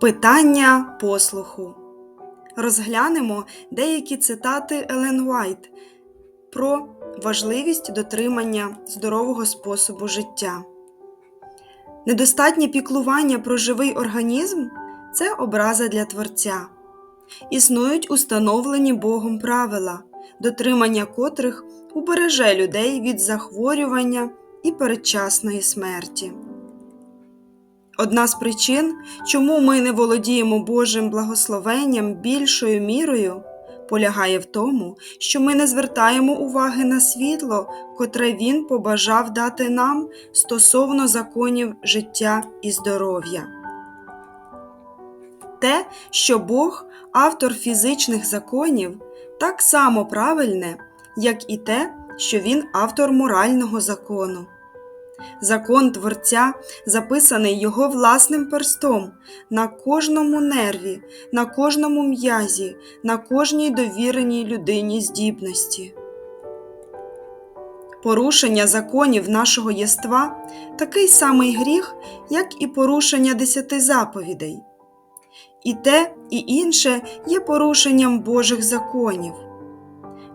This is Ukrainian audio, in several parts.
Питання послуху. Розглянемо деякі цитати Елен Уайт про важливість дотримання здорового способу життя. Недостатнє піклування про живий організм це образа для творця. Існують установлені Богом правила, дотримання котрих убереже людей від захворювання і передчасної смерті. Одна з причин, чому ми не володіємо Божим благословенням більшою мірою, полягає в тому, що ми не звертаємо уваги на світло, котре Він побажав дати нам стосовно законів життя і здоров'я. Те, що Бог автор фізичних законів, так само правильне, як і те, що Він автор морального закону. Закон Творця записаний його власним перстом на кожному нерві, на кожному м'язі, на кожній довіреній людині здібності. Порушення законів нашого єства такий самий гріх, як і порушення десяти заповідей. І те, і інше є порушенням Божих законів.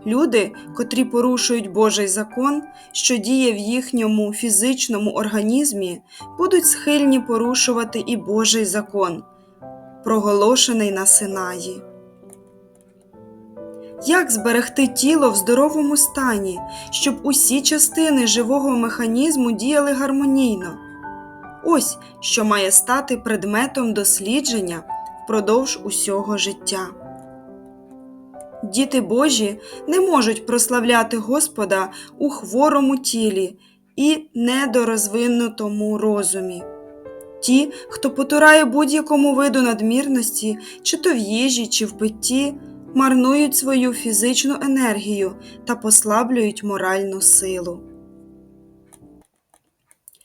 Люди, котрі порушують Божий закон, що діє в їхньому фізичному організмі, будуть схильні порушувати і Божий закон, проголошений на Синаї. Як зберегти тіло в здоровому стані, щоб усі частини живого механізму діяли гармонійно? Ось що має стати предметом дослідження впродовж усього життя. Діти Божі не можуть прославляти Господа у хворому тілі і недорозвинутому розумі. Ті, хто потурає будь-якому виду надмірності, чи то в їжі, чи в питті, марнують свою фізичну енергію та послаблюють моральну силу.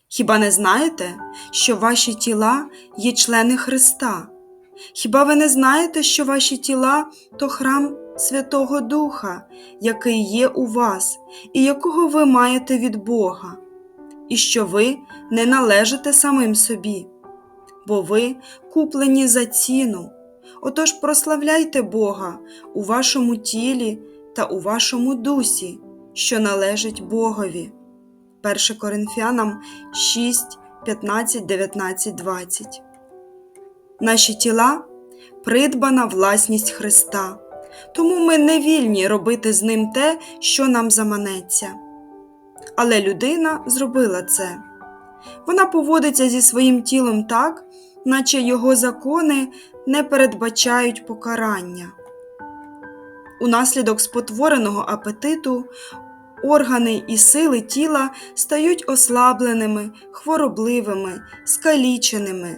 Хіба не знаєте, що ваші тіла є члени Христа? Хіба ви не знаєте, що ваші тіла то храм Святого Духа, який є у вас, і якого ви маєте від Бога, і що ви не належите самим собі, бо ви куплені за ціну. Отож прославляйте Бога у вашому тілі та у вашому дусі, що належить Богові. 1 Коринфянам 6, 15, 19, 20 Наші тіла придбана власність Христа, тому ми не вільні робити з ним те, що нам заманеться. Але людина зробила це. Вона поводиться зі своїм тілом так, наче його закони не передбачають покарання. Унаслідок спотвореного апетиту органи і сили тіла стають ослабленими, хворобливими, скаліченими.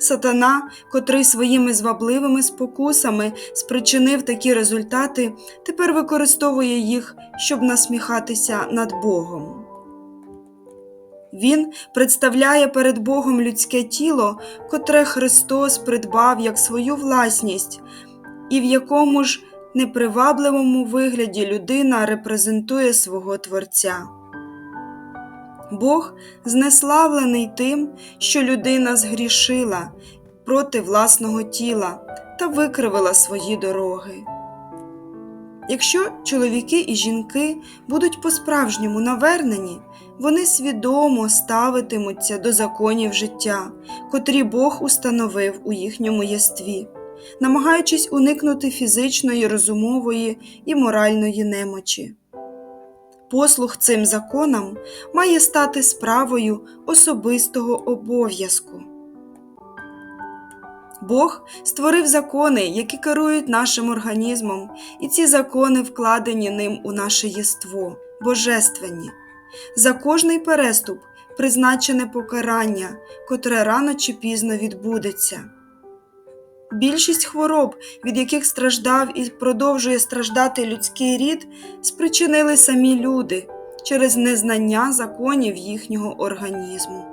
Сатана, котрий своїми звабливими спокусами спричинив такі результати, тепер використовує їх, щоб насміхатися над Богом. Він представляє перед Богом людське тіло, котре Христос придбав як свою власність, і в якому ж непривабливому вигляді людина репрезентує свого Творця. Бог знеславлений тим, що людина згрішила проти власного тіла та викривила свої дороги. Якщо чоловіки і жінки будуть по-справжньому навернені, вони свідомо ставитимуться до законів життя, котрі Бог установив у їхньому єстві, намагаючись уникнути фізичної, розумової і моральної немочі. Послух цим законам має стати справою особистого обов'язку. Бог створив закони, які керують нашим організмом, і ці закони вкладені ним у наше єство, божественні. За кожний переступ призначене покарання, котре рано чи пізно відбудеться. Більшість хвороб, від яких страждав і продовжує страждати людський рід, спричинили самі люди через незнання законів їхнього організму.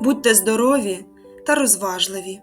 Будьте здорові та розважливі.